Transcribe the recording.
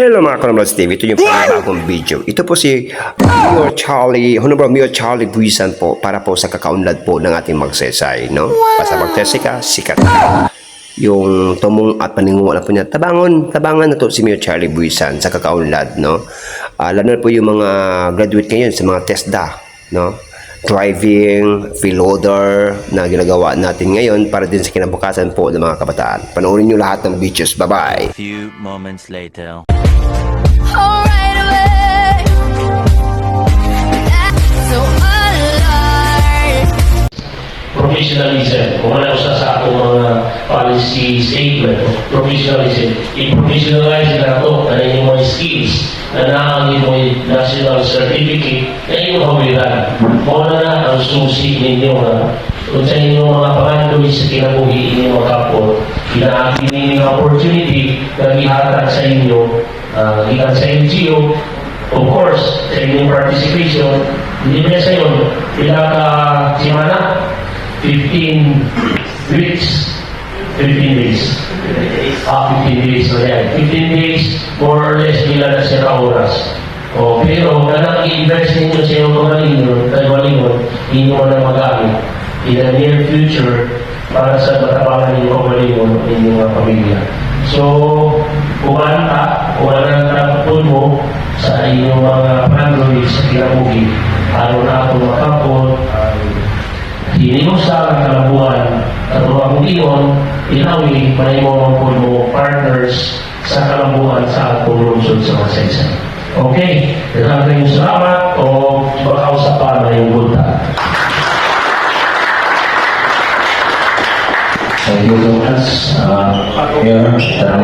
Hello mga Kanamlods TV, ito yung panibagong video. Ito po si Mayor Charlie, Honorable Mayor Charlie Buisan po para po sa kakaunlad po ng ating magsesay, no? Basta magtesi ka, sikat ka. Yung tumong at paningwala po niya, tabangon, tabangan na to si Mayor Charlie Buisan sa kakaunlad, no? Ah, lalo na po yung mga graduate ngayon sa mga TESDA, no? Driving, field loader na ginagawa natin ngayon para din sa kinabukasan po ng mga kabataan. Panoorin nyo lahat ng videos. Bye-bye! Few moments later. Professionalism. Kung ano usa sa akong mga policy statement, professionalism. I-professionalize na ito na inyong mga skills na naangin mo yung national certificate na inyong kawilan. Muna na ang susi ninyo na kung sa inyong mga pangandoy sa kinabuhi inyong mga kapwa, inaagi ninyo opportunity na ihatag sa inyo, uh, ikan sa NGO, of course, sa inyong participation, hindi ba sa yun, ilang ka simana, 15 weeks, 15 days. Ah, 15 days na yan. 15 days, more or less, ilan na siya oras. O, pero, kung i-invest ninyo sa iyong kamalingon, kagalingon, hindi mo na magamit in the near future para sa matapangan ninyo kamalingon ng inyong mga pamilya. So, kumanta, ano ang tapon mo sa inyong mga pandoy sa kinabuhi, ano na ako makapon, ay hindi mo sa kalabuan at ang iyon, inawi, may mo po mo partners sa kalabuan sa atong lungsod sa Masaysay. Okay, daghang kayong salamat o baka usapan na yung bunta. Thank you so much, uh, Mayor.